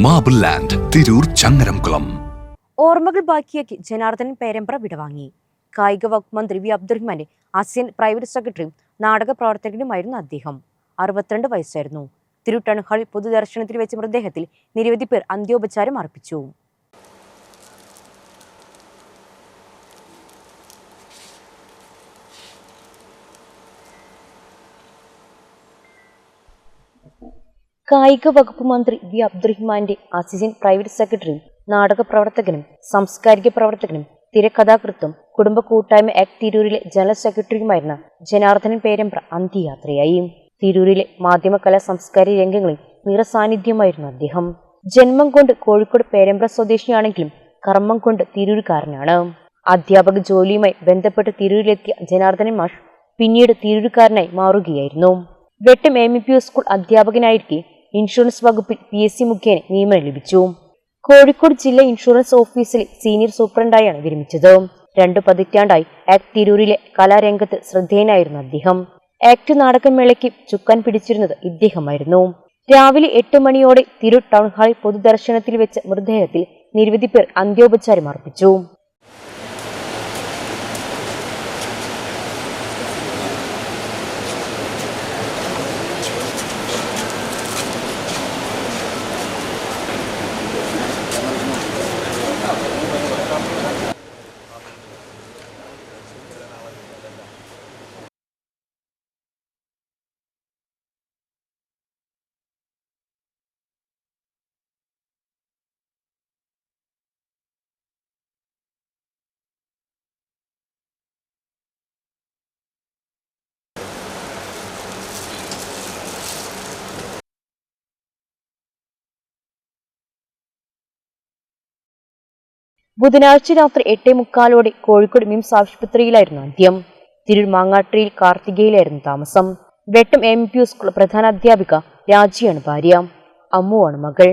Marble land Tirur Changaramkulam ഓർമ്മകൾ ബാക്കിയാക്കി ജനാർദ്ദനൻ പേരമ്പ്ര വിടവാങ്ങി. കായിക വകുപ്പ് മന്ത്രി വി. അബ്ദുറഹ്മാന്റെ അസിയൻ പ്രൈവറ്റ് സെക്രട്ടറിയും നാടക പ്രവർത്തകനുമായിരുന്നു അദ്ദേഹം. അറുപത്തിരണ്ട് വയസ്സായിരുന്നു. തിരുട്ടണഹാളിൽ പൊതുദർശനത്തിൽ വെച്ച മൃതദേഹത്തിൽ നിരവധി പേർ അന്ത്യോപചാരം അർപ്പിച്ചു. കായിക വകുപ്പ് മന്ത്രി വി. അബ്ദുറഹ്മാന്റെ അസിസ്റ്റന്റ് പ്രൈവറ്റ് സെക്രട്ടറിയും നാടക പ്രവർത്തകനും സാംസ്കാരിക പ്രവർത്തകനും തിരക്കഥാകൃത്തും കുടുംബ കൂട്ടായ്മ ആക്ട് തിരൂരിലെ ജനറൽ സെക്രട്ടറിയുമായിരുന്ന ജനാർദ്ദനൻ പേരമ്പ്ര അന്ത്യയാത്രയായി. തിരൂരിലെ മാധ്യമ കലാ സംസ്കാരിക രംഗങ്ങളിൽ നിറസാന്നിധ്യമായിരുന്നു അദ്ദേഹം. ജന്മം കൊണ്ട് കോഴിക്കോട് പേരമ്പ്ര സ്വദേശിയാണെങ്കിലും കർമ്മം കൊണ്ട് തിരൂരുകാരനാണ്. അധ്യാപക ജോലിയുമായി ബന്ധപ്പെട്ട് തിരൂരിലെത്തിയ ജനാർദ്ദനൻ മാഷ് പിന്നീട് തിരൂരുകാരനായി മാറുകയായിരുന്നു. വെട്ടം എം. സ്കൂൾ അധ്യാപകനായിരിക്കെ ഇൻഷുറൻസ് വകുപ്പിൽ പി എസ് സി മുഖേന നിയമനം ലഭിച്ചു. കോഴിക്കോട് ജില്ലാ ഇൻഷുറൻസ് ഓഫീസിലെ സീനിയർ സൂപ്രണ്ടായാണ് വിരമിച്ചത്. രണ്ടു പതിറ്റാണ്ടായി ആക്ട് തിരൂരിലെ കലാരംഗത്ത് ശ്രദ്ധേയനായിരുന്നു അദ്ദേഹം. ആക്ട് നാടകമേളയ്ക്ക് ചുക്കാൻ പിടിച്ചിരുന്നത് ഇദ്ദേഹമായിരുന്നു. രാവിലെ എട്ട് മണിയോടെ തിരൂർ ടൗൺ ഹാളിൽ പൊതുദർശനത്തിൽ വെച്ച മൃതദേഹത്തിൽ നിരവധി പേർ അന്ത്യോപചാരം അർപ്പിച്ചു. ബുധനാഴ്ച രാത്രി എട്ടേ മുക്കാലോടെ കോഴിക്കോട് മിംസ് ആശുപത്രിയിലായിരുന്നു അന്ത്യം. തിരൂർ മാങ്ങാട്ടിയിൽ കാർത്തികയിലായിരുന്നു താമസം. വെട്ടം എം പി സ്കൂൾ പ്രധാന അധ്യാപിക രാജിയാണ് ഭാര്യ. അമ്മുവാണ് മകൾ.